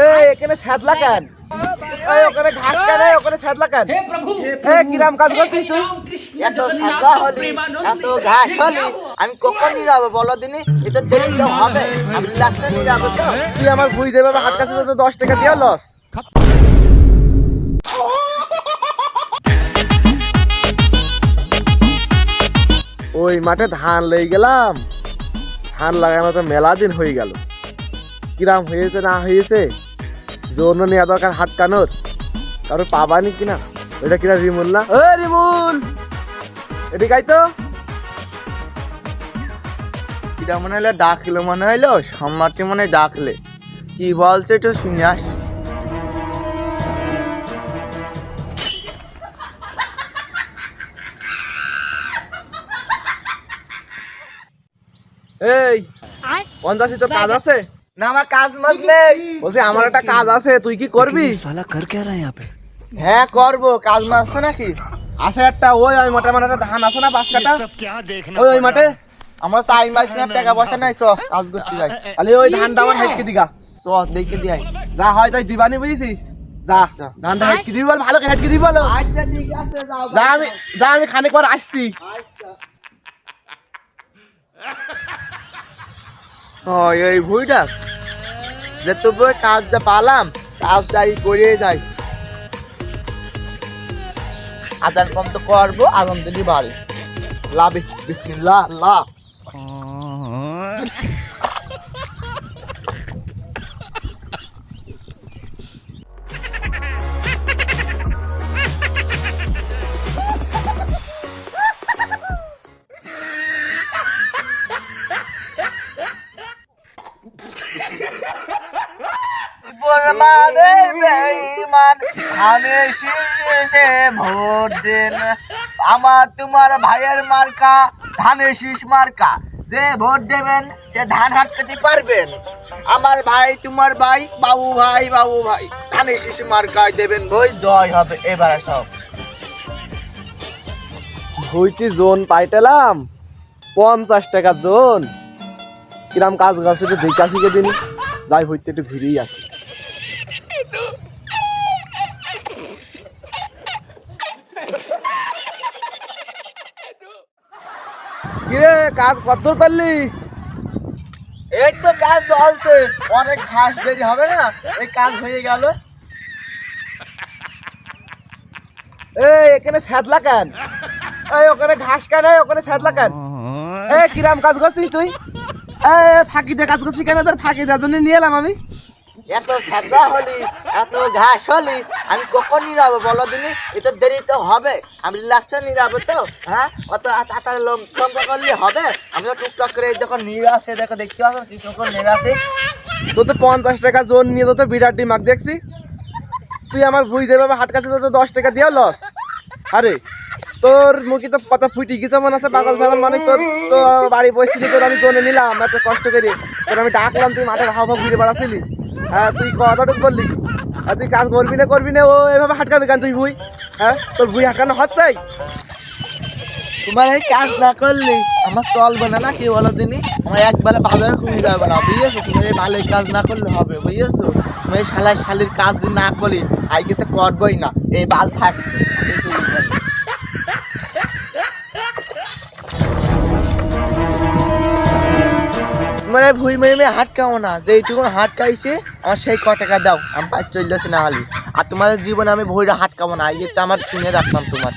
এই এখানে স্যাদলা কেন? এই ওখানে ঘাস কেন? ওখানে কেন? কিরাম কাজ করছিস তুই? এত সাদা হলি এত ঘাস হলি আমি কখন নিরাবো বলো দিনি? এটা দেরি তো হবে। আমি লাস্টে নিরাবো তো। তুই আমার বুঝ দেবে হাত কাছে তো দশ টাকা দিয়ে লস। ওই মাঠে ধান লেগে গেলাম। ধান লাগানো তো মেলা দিন হয়ে গেল। কিরাম হয়েছে না হয়েছে? জোর নেওয়া দরকার হাত কানোর কারও পাবানি কিনা? ওইটা কিনা রিমুল না ও রিমুল! এদিকে তো। এটা মনে হলো ডাকলো মনে হইল সম্রাটকে মনে ডাকলে। কি বলছে একটু শুনে আস। এই পঞ্চাশি তো কাজ আছে? না আমার কাজ মাজ নেই। বলছি আমার একটা কাজ আছে তুই কি করবি? হ্যাঁ করব কাজ মাছ আছে নাকি? আছে একটা ওই ওই মাঠে মানে ধান আছে না কাটা ওই ওই মাঠে? আমার টাইম মাছ না টাকা পয়সা নাই চ কাজ করতে যাই। খালি ওই ধানটা আমার হেঁটকে দিগা। চ দেখে দিয়াই। যা হয় তাই দিবানি বুঝেছিস যা ধানটা হেঁটকে দিবি বল ভালো করে হেঁটকে দিবি বলো। আচ্ছা ঠিক আছে যাও যা আমি যা আমি খানিক পর আসছি। ও এই ভুইটা যে তবু কাজটা পালাম, কাজটা এই করে যাই। আদান কম তো করব আগাম দিলি বাড়ি লাভে বিসমিল্লাহ লা মানে বেঈমান, আমি শীষে ভোট দেন। আমার তোমার ভাইয়ের মার্কা ধানে শীষ মার্কা। যে ভোট দেবেন, সে ধান হাঁটতে পারবেন। আমার ভাই, তোমার ভাই, বাবু ভাই বাবু ভাই ধানে শীষ মার্কায় দেবেন ভই জয় হবে এবারে সব। ভুইটি জোন পাইতেলাম, পঞ্চাশ টাকা জোন। কিরাম কাজ গাছ একটু দেখে দিন। যাই হইতে একটু ঘুরেই আসি। কিরে কাজ কত করলি? এই তো কাজ চলছে। অনেক ঘাস দেরি হবে না এই কাজ হয়ে গেল। এই এখানে স্যাদলা কেন? এই ওখানে ঘাস কেন? ওখানে স্যাদলা কেন? এই কিরাম কাজ করছিস তুই? এই ফাঁকি দিয়ে কাজ করছিস কেন? তোর ফাঁকি জন্য নিয়ে এলাম আমি। এত সাদা হলি, এত ঘাস হলি, আমি কখন নিরাবো বলো দিনি এটা দেরি তো হবে। আমি লাস্টে নিরাবো তো হ্যাঁ? অত তাড়াতাড়ি লম্বা করলে হবে? আমি তো টুকটাক করে যখন নিয়ে আসে, দেখো, দেখতে পাবো কি কখন নিয়ে আসে? তোর তো পঞ্চাশ টাকা জোন নিয়ে তো তো বিরাট ডিমাক দেখছি? তুই আমার বুঝ দেবে হাট কাছে তো দশ টাকা দিয়েও লস। আরে, তোর মুখে তো কত ফুটি গেছে, মনে আছে পাগল সাগল মানে তোর তো বাড়ি পরিস্থিতি তোর আমি জোনে নিলাম, এত কষ্ট করে। তোর আমি ডাকলাম, তুই মাঠে হাওয়া ঘুরে বেড়াচ্ছিলি। হ্যাঁ তুই কতটুকু বললি? আর তুই কাজ করবি না করবি না, ও এভাবে হাটকাবি কেন তুই ভুই? হ্যাঁ তোর ভুই হাটকানো তোমার এই কাজ না করলে, আমার চলবে না না কি বলো দিনি? আমার একবারে বাজারে কমে যাবে না, বুঝেছ? তোমার এই ভালো কাজ না করলে হবে, বুঝেছ? তুমি এই শালায় শালির কাজ না করি আজকে তো করবোই না। এই বাল থাক। তোমার ভুই ভুই মেয়ে হাট খাও না যেইটুকু হাট খাইছে আমার সেই ক টাকা দাও, আমি পাঁচ চল্লিশ না হলি। আর তোমার জীবনে আমি ভুইরা হাট খাব না, এই আমার কিনে রাখলাম তোমার।